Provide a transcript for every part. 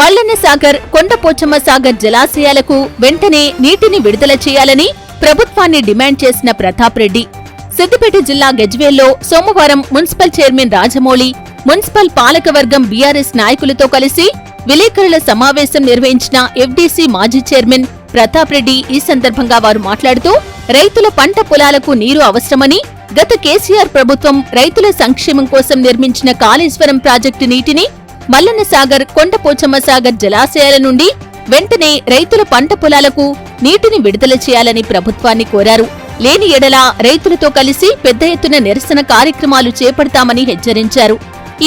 మల్లన్న సాగర్ కొండపోచమ్మ సాగర్ జలాశయాలకు వెంటనే నీటిని విడుదల చేయాలని ప్రభుత్వాన్ని డిమాండ్ చేసిన ప్రతాప్ రెడ్డి. సిద్దిపేట జిల్లా గజ్వేల్లో సోమవారం మున్సిపల్ చైర్మన్ రాజమౌళి మున్సిపల్ పాలకవర్గం బీఆర్ఎస్ నాయకులతో కలిసి విలేకరుల సమావేశం నిర్వహించిన ఎఫ్డీసీ మాజీ చైర్మన్ ప్రతాప్ రెడ్డి ఈ సందర్భంగా వారు మాట్లాడుతూ రైతుల పంట పొలాలకు నీరు అవసరమని గత కేసీఆర్ ప్రభుత్వం రైతుల సంక్షేమం కోసం నిర్మించిన కాళేశ్వరం ప్రాజెక్టు నీటిని మల్లన్న సాగర్ కొండపోచమ్మ సాగర్ జలాశయాల నుండి వెంటనే రైతుల పంట పొలాలకు నీటిని విడుదల చేయాలని ప్రభుత్వాన్ని కోరారు. లేని ఎడల రైతులతో కలిసి పెద్ద ఎత్తున నిరసన కార్యక్రమాలు చేపడతామని హెచ్చరించారు.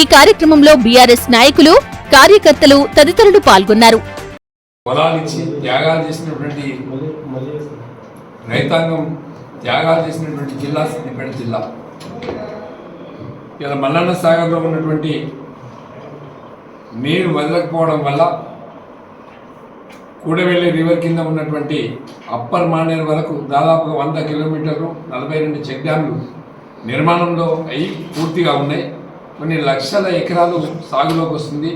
ఈ కార్యక్రమంలో బీఆర్ఎస్ నాయకులు కార్యకర్తలు తదితరులు పాల్గొన్నారు. పొలాలిచ్చి త్యాగాలు చేసినటువంటి రైతాంగం త్యాగాలు చేసినటువంటి జిల్లా సిద్దిపేట జిల్లా. ఇలా మల్లన్న సాగర్లో ఉన్నటువంటి నీరు వదలకపోవడం వల్ల కూడవెల్లి రివర్ కింద ఉన్నటువంటి అప్పర్ మానేరు వరకు దాదాపుగా వంద కిలోమీటర్లు నలభై రెండు చెక్ డ్యామ్లు నిర్మాణంలో అయి పూర్తిగా ఉన్నాయి. కొన్ని లక్షల ఎకరాలు సాగులోకి వస్తుంది.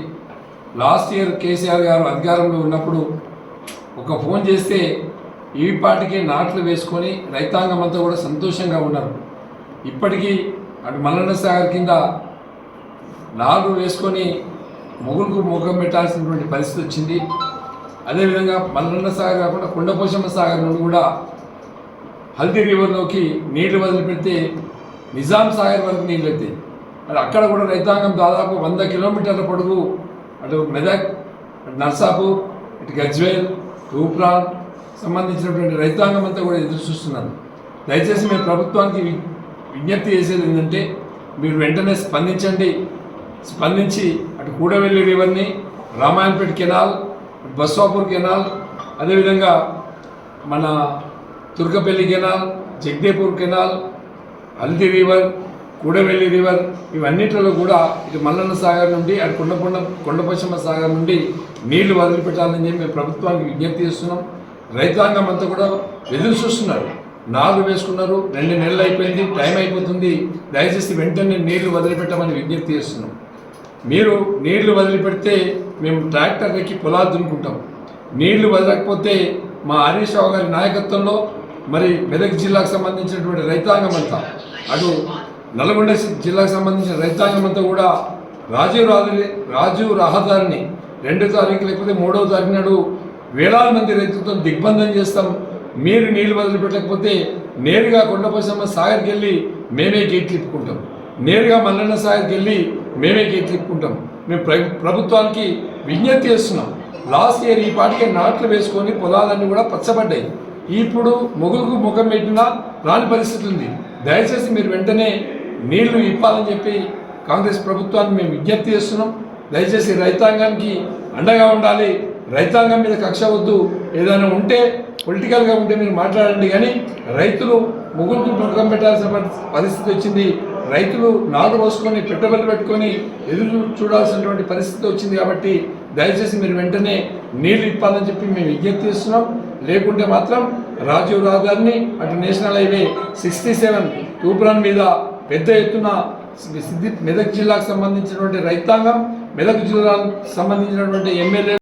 లాస్ట్ ఇయర్ కేసీఆర్ గారు అధికారంలో ఉన్నప్పుడు ఒక ఫోన్ చేస్తే ఈ పాటికి నాట్లు వేసుకొని రైతాంగం అంతా కూడా సంతోషంగా ఉన్నారు. ఇప్పటికీ అటు మల్లన్న సాగర్ కింద నాలుగు వేసుకొని మొగులకు ముఖం పెట్టాల్సినటువంటి పరిస్థితి వచ్చింది. అదేవిధంగా మల్లన్న సాగర్ కాకుండా కుండపోషమ్మ సాగర్ నుండి కూడా హల్దీ రివర్లోకి నీళ్ళు వదిలిపెడితే నిజాం సాగర్ వరకు నీళ్ళు వెళ్తాయి మరి అక్కడ కూడా రైతాంగం దాదాపు వంద కిలోమీటర్ల పొడుగు అటు మెదక్ అటు నర్సాపూర్ ఇటు గజ్వేల్ తూప్రాన్ సంబంధించినటువంటి రైతాంగం అంతా కూడా ఎదురు చూస్తున్నాను దయచేసి మేము ప్రభుత్వానికి విజ్ఞప్తి చేసేది ఏంటంటే మీరు వెంటనే స్పందించండి. స్పందించి అటు కూడవెల్లి రివర్ని రామాయణపేట కెనాల్ అటు బస్వాపూర్ కెనాల్ అదేవిధంగా మన Turkapally canal Jagadevpur canal Haldi river Kudavelli river ఇవన్నిటిలో కూడా ఇటు మల్లన్న సాగర్ నుండి అటు కొండకొండ కొండపశ్చిమ సాగర్ నుండి నీళ్ళు వదిలిపెట్టాలని చెప్పి మేము ప్రభుత్వానికి విజ్ఞప్తి చేస్తున్నాం. రైతాంగం అంతా కూడా ఎదురు చూస్తున్నారు. నాలుగు వేసుకున్నారు. రెండు నెలలు అయిపోయింది టైం అయిపోతుంది. దయచేసి వెంటనే నీళ్ళు వదిలిపెట్టమని విజ్ఞప్తి చేస్తున్నాం. మీరు నీళ్ళు వదిలిపెడితే మేము ట్రాక్టర్ ఎక్కి పొలాలు దున్నుకుంటాం. నీళ్ళు వదలకపోతే మా హరీష్ రావు గారి నాయకత్వంలో మరి మెదక్ జిల్లాకు సంబంధించినటువంటి రైతాంగం అంతా అటు నల్గొండ జిల్లాకు సంబంధించిన రైతాంగం అంతా కూడా రాజీవ్ రాజు రాజీవ్ రహదారిని రెండో తారీఖు లేకపోతే మూడవ తారీఖు నాడు వేలాది మంది రైతులతో దిగ్బంధం చేస్తాం. మీరు నీళ్ళు వదిలిపెట్టకపోతే నేరుగా కొండపోసమ్మ సాగర్కి వెళ్ళి మేమే గేట్లు ఇప్పుకుంటాం నేరుగా మల్లన్న సాగర్కి వెళ్ళి మేమే గేట్లు మేము ప్రభుత్వానికి విజ్ఞప్తి చేస్తున్నాం. లాస్ట్ ఇయర్ ఈ పాటికే నాట్లు వేసుకొని పొలాలన్నీ కూడా పచ్చబడ్డాయి. ఇప్పుడు మొగులకు ముఖం పెట్టినా రాని పరిస్థితి ఉంది. దయచేసి మీరు వెంటనే నీళ్ళు ఇప్పాలని చెప్పి కాంగ్రెస్ ప్రభుత్వాన్ని మేము విజ్ఞప్తి చేస్తున్నాం. దయచేసి రైతాంగానికి అండగా ఉండాలి. రైతాంగం మీద కక్ష వద్దు. ఏదైనా ఉంటే పొలిటికల్గా ఉంటే మీరు మాట్లాడండి. కానీ రైతులు ముగ్గురికి ముఖం పెట్టాల్సిన పరిస్థితి వచ్చింది. రైతులు నారు పోసుకొని పెట్టుబడులు పెట్టుకొని ఎదురు చూడాల్సినటువంటి పరిస్థితి వచ్చింది కాబట్టి దయచేసి మీరు వెంటనే నీళ్ళు ఇప్పాలని చెప్పి మేము విజ్ఞప్తి చేస్తున్నాం. లేకుంటే మాత్రం రాజీవ్ రహదారిని అటు national highway sixty seven Toopran మీద పెద్ద ఎత్తున సిద్ధి మెదక్ జిల్లాకు సంబంధించినటువంటి రైతాంగం మెదక్ జిల్లాకు సంబంధించినటువంటి ఎమ్మెల్యే